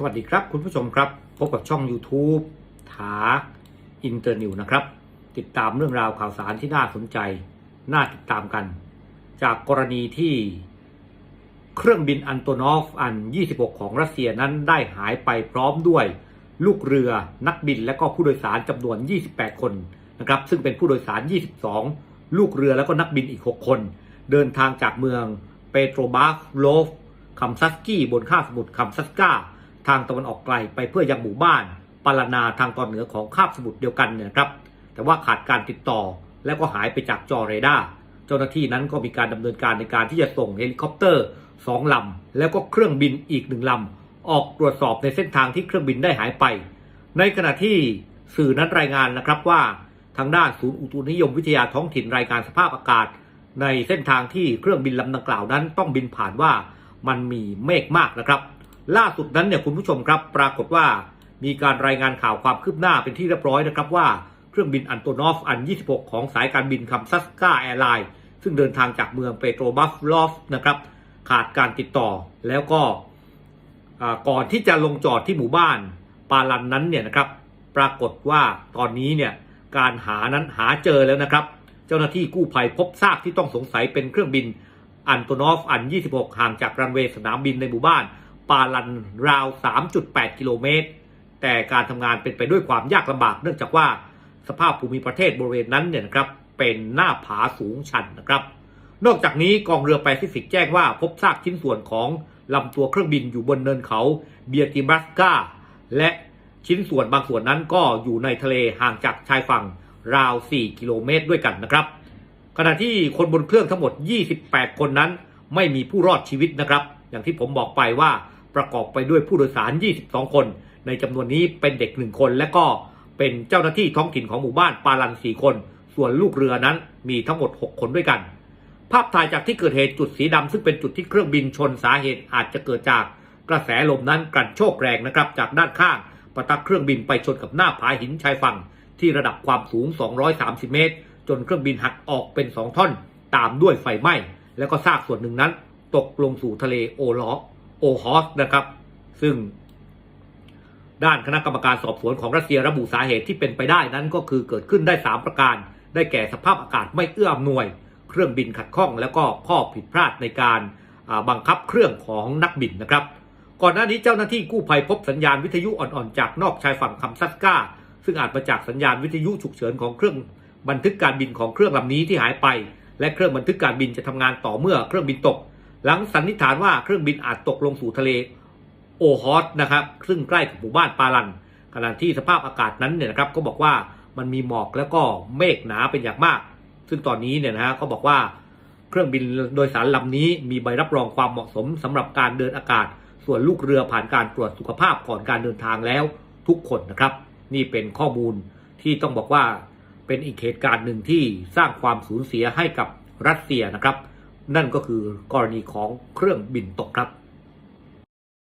สวัสดีครับคุณผู้ชมครับ พบกับช่อง YouTube ถาอินเตอร์นิวนะครับ ติดตามเรื่องราวข่าวสารที่น่าสนใจ น่าติดตามกัน จากกรณีที่เครื่องบินอันโตนอฟอัน 26 ของรัสเซียนั้นได้หายไปพร้อมด้วย ลูกเรือนักบินและก็ผู้โดยสารจำนวน 28 คนนะครับซึ่งเป็นผู้โดยสาร 22 ลูกเรือแล้วก็นักบินอีก 6 คน เดินทางจากเมืองเปโตรบาฟโลฟคัมซัสกี้บนคาสมุทรคัมซัสกา ทางตะวันออกไกลไปเพื่อยังหมู่บ้านปาลานาทางตอนเหนือของคาบสมุทรเดียวกันเนี่ยครับแต่ว่าขาดการติดต่อแล้วก็หายไปจากจอเรดาร์เจ้าหน้าที่นั้นก็มีการดำเนินการในการที่จะส่งเฮลิคอปเตอร์สองลำแล้วก็เครื่องบินอีกหนึ่งลำออกตรวจสอบในเส้นทางที่เครื่องบินได้หายไป ในขณะที่สื่อนั้นรายงานนะครับว่าทางด้านศูนย์อุตุนิยมวิทยาท้องถิ่นรายงานสภาพอากาศ ในเส้นทางที่เครื่องบินลำดังกล่าวนั้นต้องบินผ่านว่ามันมีเมฆมากนะครับ ล่าสุดนั้นเนี่ยคุณผู้ชมครับปรากฏว่ามีการรายงานข่าวความคืบหน้าเป็นที่เรียบร้อยนะครับว่าเครื่องบินอันโตนอฟอัน 26 ของสายการบินคัมซัสกาแอร์ไลน์ซึ่งเดินทางจากเมืองเปโตรบัฟลอฟนะครับขาดการติดต่อแล้วก็ก่อนที่จะลงจอดที่หมู่บ้านปาลันนั้นเนี่ยนะครับปรากฏว่าตอนนี้เนี่ยการหานั้นหาเจอแล้วนะครับ เจ้าหน้าที่กู้ภัยพบซากที่ต้องสงสัยเป็นเครื่องบินอันโตนอฟอัน 26 ห่างจากรันเวย์สนามบินในหมู่บ้าน ปาลันราว 3.8 กิโลเมตร แต่การทำงานเป็นไปด้วยความยากลำบาก เนื่องจากว่าสภาพภูมิประเทศบริเวณนั้นเนี่ยนะครับเป็นหน้าผาสูงชันนะครับ นอกจากนี้กองเรือแปซิฟิกแจ้งว่าพบซากชิ้นส่วนของลำตัวเครื่องบินอยู่บนเนินเขาเบียติบัสกาและชิ้นส่วนบางส่วนนั้นก็อยู่ในทะเลห่างจากชายฝั่งราว 4 กิโลเมตรด้วยกันนะครับ ขณะที่คนบนเครื่องทั้งหมด 28 คนนั้น ไม่มีผู้รอดชีวิตนะครับ อย่างที่ผมบอกไปว่า ประกอบไปด้วยผู้โดยสาร 22 คน ในจำนวนนี้เป็นเด็ก 1 คน และก็เป็นเจ้าหน้าที่ท้องถิ่นของหมู่บ้านปาลัน 4 คน ส่วนลูกเรือนั้นมีทั้งหมด 6 คนด้วยกัน ภาพถ่ายจากที่เกิดเหตุจุดสีดำซึ่งเป็นจุดที่เครื่องบินชนสาเหตุอาจจะเกิดจากกระแสลมนั้นกันโชกแรงนะครับจากด้านข้างปะทะเครื่องบินไปชนกับหน้าผาหินชายฝั่ง ที่ระดับความสูง 230 เมตร จนเครื่องบินหักออกเป็น 2 ท่อน ตามด้วยไฟไหม้ แล้วก็ซากส่วนหนึ่งนั้น ตกลงสู่ทะเลโอลอ โอฮอสนะครับ ซึ่ง ด้านคณะกรรมการสอบสวนของรัสเซียระบุสาเหตุที่เป็นไปได้นั้นก็คือเกิดขึ้นได้ 3 ประการ ได้แก่สภาพอากาศไม่เอื้ออำนวย เครื่องบินขัดข้อง แล้วก็ข้อผิดพลาดในการบังคับเครื่องของนักบินนะครับ ก่อนหน้านี้เจ้าหน้าที่กู้ภัยพบสัญญาณวิทยุอ่อนๆจากนอกชายฝั่งคัมซัสกาซึ่งอาจมาจากสัญญาณวิทยุฉุกเฉินของเครื่องบันทึกการบินของเครื่องลำนี้ที่หายไป และเครื่องบันทึกการบินจะทำงานต่อเมื่อเครื่องบินตก หลังสันนิษฐานว่าเครื่องบินอาจตกลงสู่ทะเลโอฮอสนะครับซึ่งใกล้กับหมู่บ้านปาลันขณะที่สภาพอากาศนั้นเนี่ยนะครับก็บอกว่ามันมีหมอกแล้วก็เมฆหนาเป็นอย่างมาก ซึ่งตอนนี้เนี่ยนะฮะก็บอกว่าเครื่องบินโดยสารลำนี้มีใบรับรองความเหมาะสมสำหรับการเดินอากาศ ส่วนลูกเรือผ่านการตรวจสุขภาพก่อนการเดินทางแล้วทุกคนนะครับ นี่เป็นข้อมูลที่ต้องบอกว่าเป็นอีกเหตุการณ์หนึ่งที่สร้างความสูญเสียให้กับรัสเซียนะครับ นั่นก็คือกรณีของเครื่องบินตกครับ